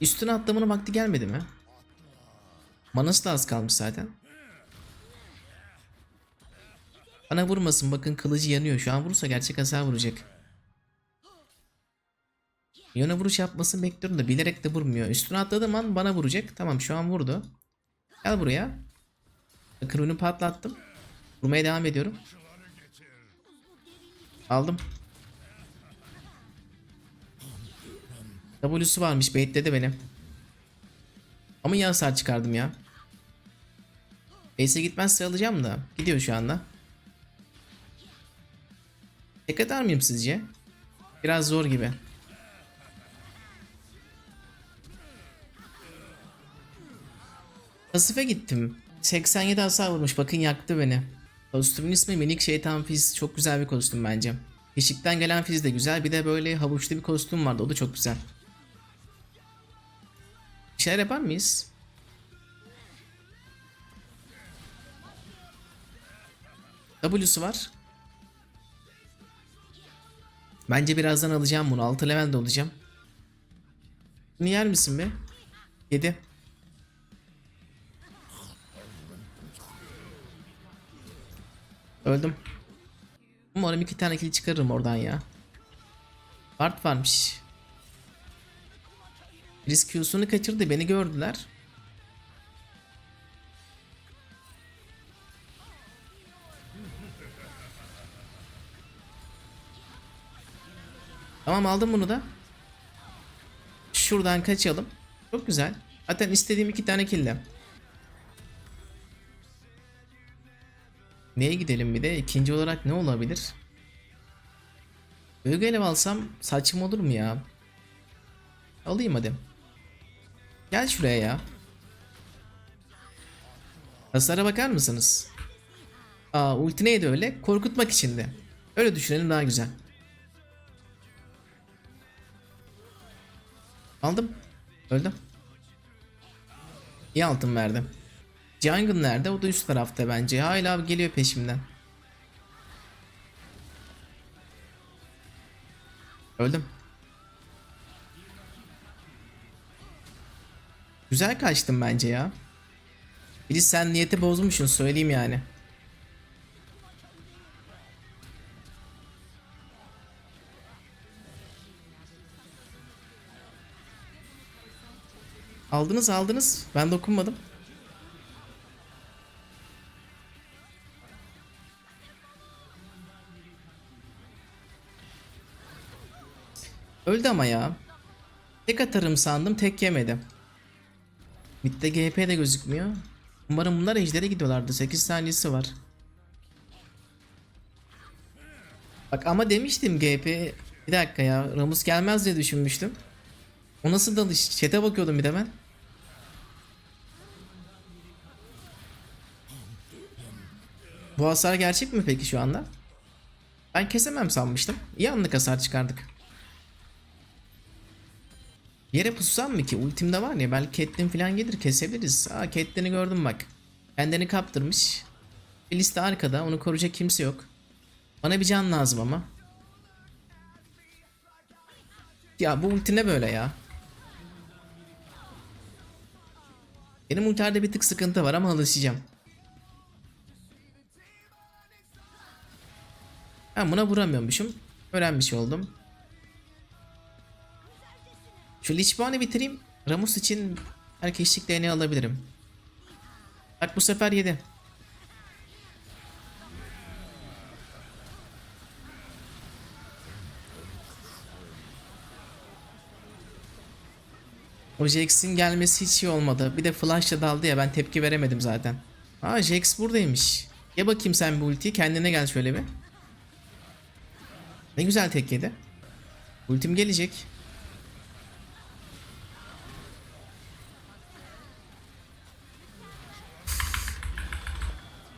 Üstüne atlamanın vakti gelmedi mi? Manası da az kalmış zaten. Bana vurmasın bakın kılıcı yanıyor. Şu an vurursa gerçek hasar vuracak. Yöne vuruş yapmasını bekliyorum da bilerek de vurmuyor. Üstüne atladığım an bana vuracak. Tamam şu an vurdu. Gel buraya. Onu patlattım. Vurmaya devam ediyorum. Aldım. W'su varmış baitledi beni. Ama iyi hasar çıkardım ya. Base'e gitmezse alacağım da. Gidiyor şu anda. Tek eder miyim sizce? Biraz zor gibi. Pasife gittim. 87 hasar vurmuş. Bakın yaktı beni. Kostümün ismi Minik Şeytan Fiz. Çok güzel bir kostüm bence. Işıktan gelen Fiz de güzel. Bir de böyle havuçlu bir kostüm vardı. O da çok güzel. Bir şeyler yapar mıyız? W'su var. Bence birazdan alacağım bunu. 6 level de olacağım. Bunu yer misin be? 7. Öldüm. Umarım iki tane kill çıkarırım oradan ya. Bart varmış. Risk Q'sunu kaçırdı beni gördüler. Tamam aldım bunu da. Şuradan kaçalım. Çok güzel. Zaten istediğim iki tane kill'le. Neye gidelim bir de? İkinci olarak ne olabilir? Bölge alsam saçma olur mu ya? Alayım hadi. Gel şuraya ya. Hasara bakar mısınız? Aa ulti neydi öyle? Korkutmak içindi. Öyle düşünelim daha güzel. Aldım. Öldüm. İyi altın verdim. Jungle nerede? O da üst tarafta bence. Hala geliyor peşimden. Öldüm. Güzel kaçtım bence ya. Biri sen niyeti bozmuşsun söyleyeyim yani. Aldınız aldınız. Ben dokunmadım. Öldü ama ya. Tek atarım sandım tek yemedim. Mid'de GP de gözükmüyor. Umarım bunlar ejdere gidiyorlardı. 8 saniyesi var. Bak ama demiştim GP. Bir dakika ya. Ramus gelmez diye düşünmüştüm. O nasıl dalış? Chat'e bakıyordum bir de ben. Bu hasar gerçek mi peki şu anda? Ben kesemem sanmıştım. İyi anlık hasar çıkardık. Yere pusam mı ki? Ultimde var ya belki Catelyn falan gelir kesebiliriz. Aa Catelyn'i gördüm bak. Kendini kaptırmış. Bir liste arkada onu koruyacak kimse yok. Bana bir can lazım ama. Ya bu ulti ne böyle ya? Benim ultilerde bir tık sıkıntı var ama alışacağım. Ben buna vuramıyormuşum. Öğrenmiş oldum. Şu Lichbane'i bitireyim. Ramus için herkeslik DNA alabilirim. Bak bu sefer yedi. O Jax'in gelmesi hiç iyi olmadı. Bir de flash'la daldı ya ben tepki veremedim zaten. Aa Jax buradaymış. Ye bakayım sen bu ultiyi kendine gel şöyle bir. Ne güzel tek yedi. Ultim gelecek.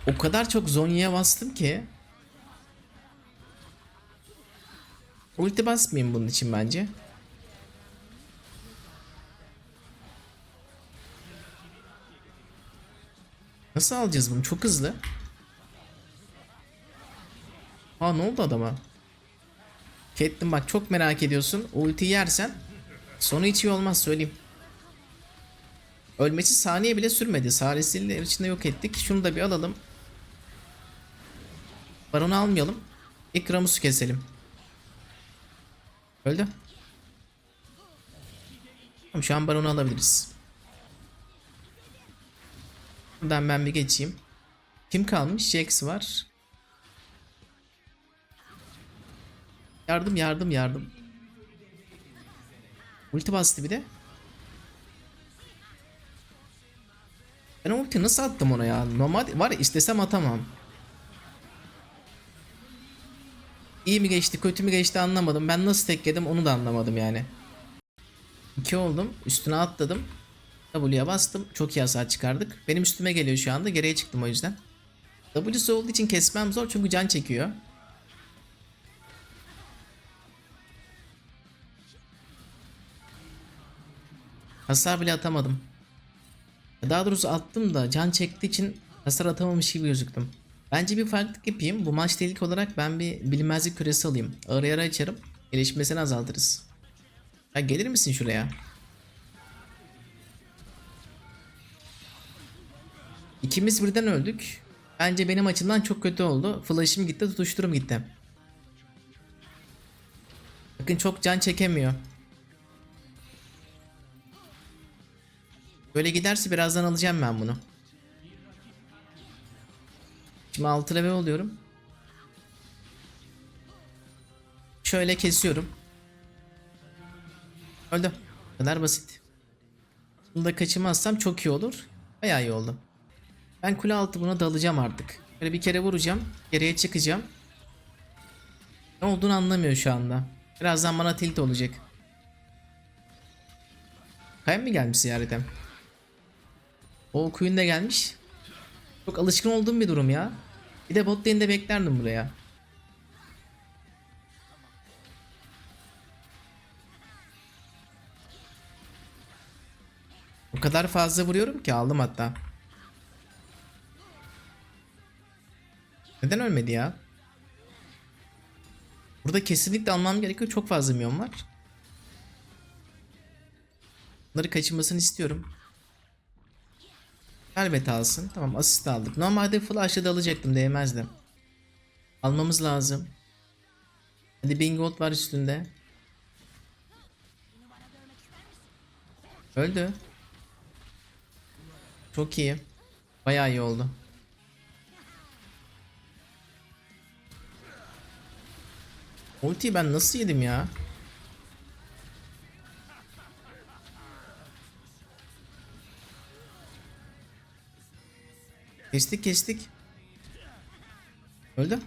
O kadar çok Zonya'ya bastım ki. Ulti basmayayım bunun için bence. Nasıl alacağız bunu? Çok hızlı. Aa ne oldu adama? Catelyn bak çok merak ediyorsun. Ulti yersen sonu hiç iyi olmaz söyleyeyim. Ölmesi saniye bile sürmedi. Salisiyle içinde yok ettik. Şunu da bir alalım. Baron'u almayalım. İlk Ramus'u keselim. Öldü. Tamam şu an Baron'u alabiliriz. Buradan ben bir geçeyim. Kim kalmış? Jax var. Yardım yardım yardım. Ulti bastı bir de. Ben ulti nasıl attım ona ya? Normal var ya istesem atamam. İyi mi geçti kötü mü geçti anlamadım. Ben nasıl tekledim onu da anlamadım yani. 2 oldum. Üstüne atladım. W'ye bastım. Çok iyi hasar çıkardık. Benim üstüme geliyor şu anda. Geriye çıktım o yüzden. W'su olduğu için kesmem zor çünkü can çekiyor. Hasar bile atamadım. Daha doğrusu attım da can çektiği için hasar atamamış gibi gözüktüm. Bence bir farklılık yapayım. Bu maçta ilk olarak ben bir bilinmezlik küresi alayım. Ara ara açarım. Gelişmesini azaltırız. Ya gelir misin şuraya? İkimiz birden öldük. Bence benim açımdan çok kötü oldu. Flash'ım gitti, tutuşturum gitti. Bakın çok can çekemiyor. Böyle giderse birazdan alacağım ben bunu. Şimdi 6 level oluyorum. Şöyle kesiyorum. Öldü. Bu kadar basit. Bunu da kaçırmazsam çok iyi olur. Bayağı iyi oldu. Ben kule altı buna dalacağım artık. Böyle bir kere vuracağım. Geriye çıkacağım. Ne olduğunu anlamıyor şu anda. Birazdan bana tilt olacak. Kayın mı gelmiş ziyarete? O Queen de gelmiş. Çok alışkın olduğum bir durum ya. Bir de bot lane'de beklerdim buraya. O kadar fazla vuruyorum ki aldım hatta. Neden ölmedi ya? Burada kesinlikle almam gerekiyor. Çok fazla milyon var. Bunları kaçırmasını istiyorum. Elbet alsın. Tamam asist aldık. Normalde flash'la da alacaktım değmezdi. Almamız lazım. Hadi Bingold var üstünde. Öldü. Çok iyi. Bayağı iyi oldu. Ultiyi ben nasıl yedim ya? Kestik kestik. Öldü.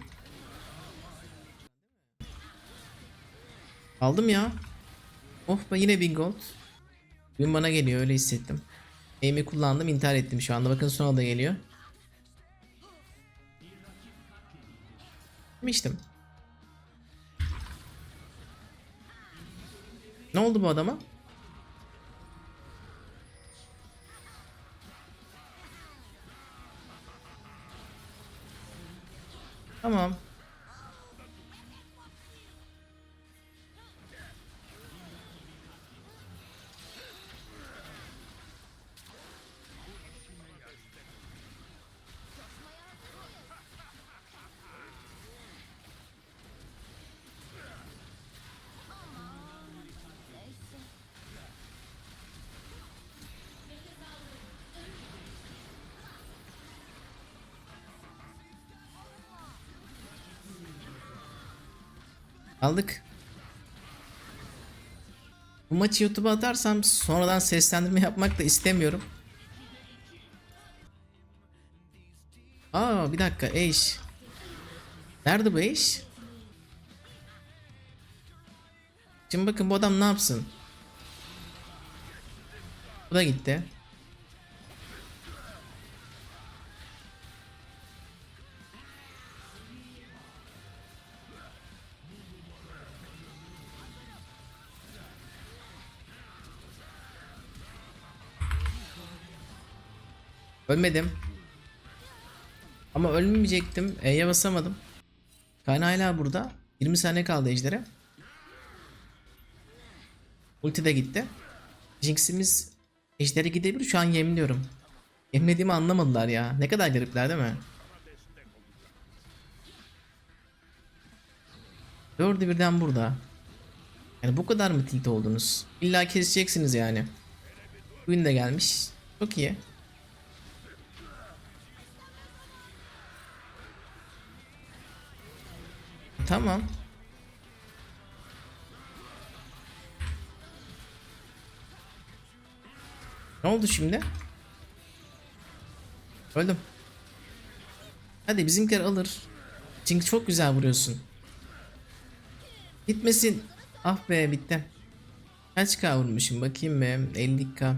Aldım ya. Oh be yine bin gold. Gün bana geliyor öyle hissettim. Aim'i kullandım intihar ettim şu anda. Bakın sonra da geliyor. Demiştim. Ne oldu bu adama? Tamam. Aldık. Bu maçı YouTube'a atarsam sonradan seslendirme yapmak da istemiyorum. Aa bir dakika eş. Nerede bu eş? Şimdi bakın bu adam ne yapsın? Bu da gitti. Ölmedim. Ama ölmeyecektim. E'ye basamadım. Kayn hala burada. 20 saniye kaldı ejdere. Ulti de gitti. Jinx'imiz Ejderi gidebilir şu an yemliyorum. Yemlediğimi anlamadılar ya. Ne kadar garipler değil mi? Dördü birden burada. Yani bu kadar mı tilt oldunuz? İlla keseceksiniz yani. Bugün de gelmiş. Çok iyi. Tamam. Ne oldu şimdi? Öldüm. Hadi bizimkiler alır. Çünkü çok güzel vuruyorsun. Bitmesin. Ah be bitti. Kaç K vurmuşum bakayım be. 50k.